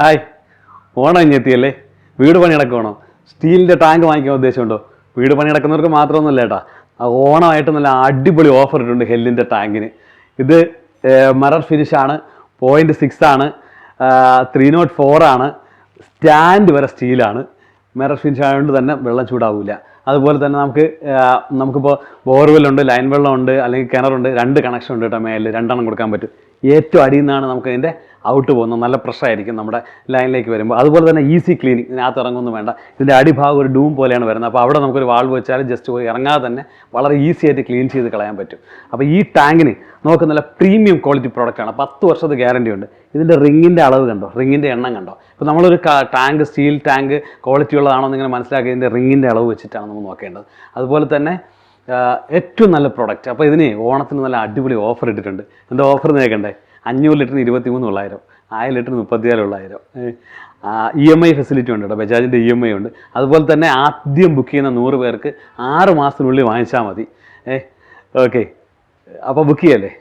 Hi. Onam ഇനി എത്തിയല്ലേ? വീട് പണി നടക്കുവാണോ? സ്റ്റീലിന്റെ ടാങ്ക് വാങ്ങിക്കാൻ ഉദ്ദേശമുണ്ടോ? വീട് പണി നടക്കുന്നവർക്ക് മാത്രമൊന്നുമല്ല ഏട്ടാ ഓണമായിട്ട് നല്ല അടിപൊളി ഓഫർ ഇട്ടുണ്ട് ഹെല്ലിന്റെ ടാങ്കിന്. ഇത് മറർ ഫിനിഷ് ആണ് പോയിന്റ് സിക്സ് ആണ് ത്രീ നോട്ട് ഫോർ ആണ് സ്റ്റാൻഡ് വരെ സ്റ്റീലാണ് മിറർ ഫിനിഷ് ആയതുകൊണ്ട് തന്നെ വെള്ളം ചൂടാവില്ല അതുപോലെ തന്നെ നമുക്ക് നമുക്കിപ്പോൾ ബോർവെല്ലുണ്ട് ലൈൻ വെള്ളമുണ്ട് അല്ലെങ്കിൽ കിണറുണ്ട് രണ്ട് കണക്ഷൻ ഉണ്ട് കേട്ടോ മേലിൽ രണ്ടെണ്ണം കൊടുക്കാൻ പറ്റും. ഏറ്റവും അടിയിൽ നിന്നാണ് നമുക്ക് ഇതിന്റെ ഔട്ട് പോകുന്നു. നല്ല പ്രഷറായിരിക്കും നമ്മുടെ ലൈനിലേക്ക് വരുമ്പോൾ. അതുപോലെ തന്നെ ഈസി ക്ലീനിങ് ഇതിനകത്ത് ഇറങ്ങുമെന്ന് വേണ്ട. ഇതിന്റെ അടിഭാഗം ഒരു ഡൂം പോലെയാണ് വരുന്നത്. അപ്പോൾ അവിടെ നമുക്കൊരു വാൾവ് വെച്ചാൽ ജസ്റ്റ് പോയി ഇറങ്ങാതെ തന്നെ വളരെ ഈസി ആയിട്ട് ക്ലീൻ ചെയ്ത് കളയാൻ പറ്റും. അപ്പോൾ ഈ ടാങ്കിന് നമുക്ക് നല്ല പ്രീമിയം ക്വാളിറ്റി പ്രോഡക്റ്റാണ് പത്ത് വർഷത്തെ ഗ്യാരണ്ടി ഉണ്ട്. ഇതിന്റെ റിങ്ങിന്റെ അളവ് കണ്ടോ? റിങ്ങിന്റെ എണ്ണം കണ്ടോ? ഇപ്പോൾ നമ്മളൊരു ടാങ്ക് സ്റ്റീൽ ടാങ്ക് ക്വാളിറ്റി ഉള്ളതാണോ എന്നിങ്ങനെ മനസ്സിലാക്കി ഇതിന്റെ റിങ്ങിന്റെ അളവ് വെച്ചിട്ടാണ് നമ്മൾ നോക്കേണ്ടത്. അതുപോലെ തന്നെ ഏറ്റവും നല്ല പ്രോഡക്റ്റ് അപ്പോൾ ഇതിന് ഓണത്തിന് നല്ല അടിപൊളി ഓഫർ ഇട്ടിട്ടുണ്ട്. എന്താ ഓഫർ നേക്കണ്ടേ അഞ്ഞൂറ് ലിറ്ററിന് ഇരുപത്തി മൂന്ന് തൊള്ളായിരം ആയിരം ലിറ്ററിന് മുപ്പത്തിനാല് തൊള്ളായിരം ഇ എം ഐ ഫെസിലിറ്റി ഉണ്ട് കേട്ടോ ബജാജിന്റെ ഇ എം ഐ ഉണ്ട്. അതുപോലെ തന്നെ ആദ്യം ബുക്ക് ചെയ്യുന്ന നൂറ് പേർക്ക് ആറ് മാസത്തിനുള്ളിൽ വാങ്ങിച്ചാൽ മതി. ഏ ഓക്കെ അപ്പോൾ ബുക്ക് ചെയ്യല്ലേ?